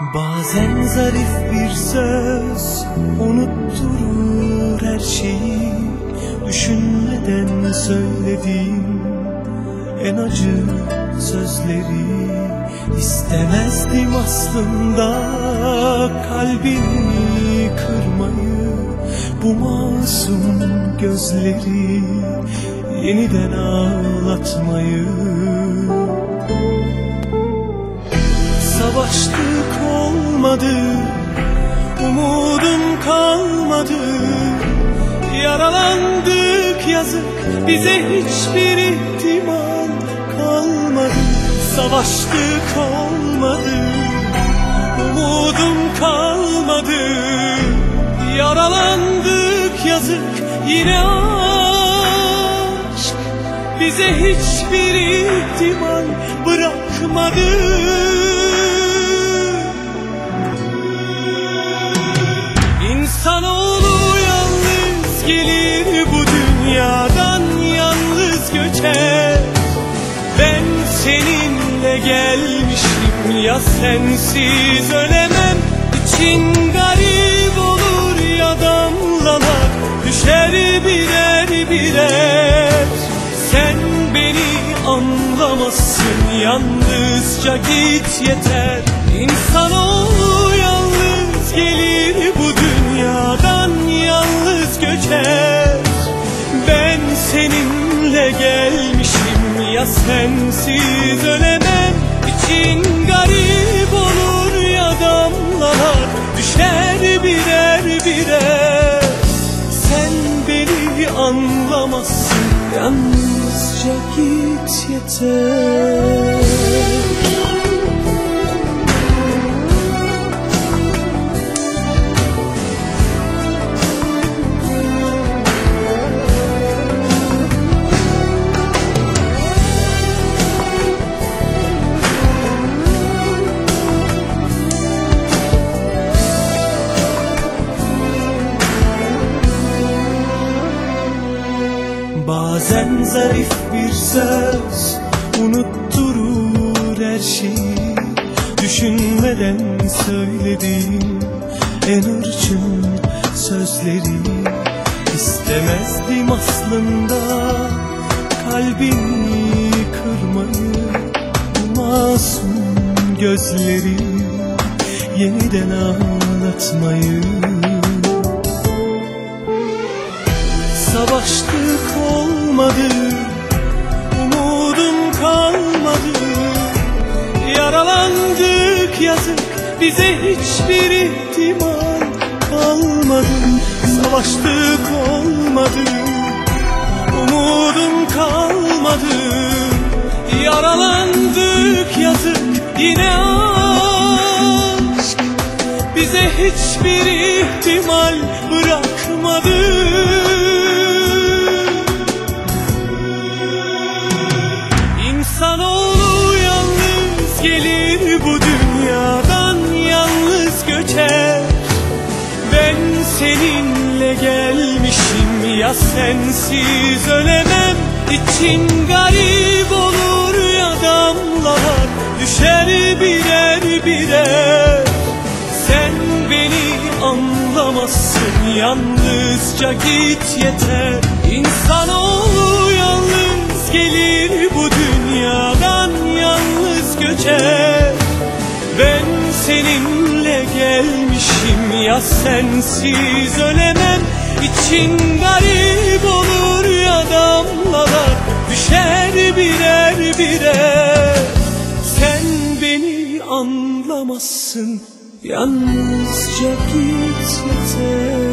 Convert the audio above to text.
Bazen zarif bir söz unutturur her şeyi. Düşünmeden söylediğim en acı sözleri. İstemezdim aslında kalbimi kırmayı. Bu masum gözleri yeniden ağlatmayı Savaştık olmadı. Umudum kalmadı. Yaralandık yazık. Bize hiçbir ihtimal kalmadı. Savaştık olmadı. Umudum kalmadı. Yaralandık yazık. Yine aşk Bize hiçbir ihtimal bırakmadı gelmişim ya sensiz ölemem. İçin garip olur ya damlalar düşer birer birer. Sen beni anlamazsın yalnızca git yeter. İnsanoğlu yalnız gelir bu dünyadan yalnız göçer. Ben seninle gelmişim ya sensiz ölemem İçin garip olur ya damlalar düşer birer birer Sen beni anlamazsın yalnızca git yeter Bazen zarif bir söz unutturur her şeyi. Düşünmeden söylediğim en hırçın sözleri. İstemezdim aslında kalbimi kırmayı masum gözleri yeniden ağlatmayı Savaştık olmadı Umudum kalmadı. Yaralandık yazık Bize hiçbir ihtimal kalmadı. Savaştık olmadı Umudum kalmadı. Yaralandık yazık Yine aşk Bize hiçbir ihtimal bırakmadı bu dünyadan yalnız göçer. Ben seninle gelmişim ya sensiz ölemem. İçin garip olur ya damlalar düşer birer birer. Sen beni anlamazsın yalnızca git yeter. İnsanoğlu yalnız gelir bu dünyadan yalnız göçer gelmişim ya sensiz ölemem. İçin garip olur ya damlalar düşer birer birer Sen beni anlamazsın yalnızca git yeter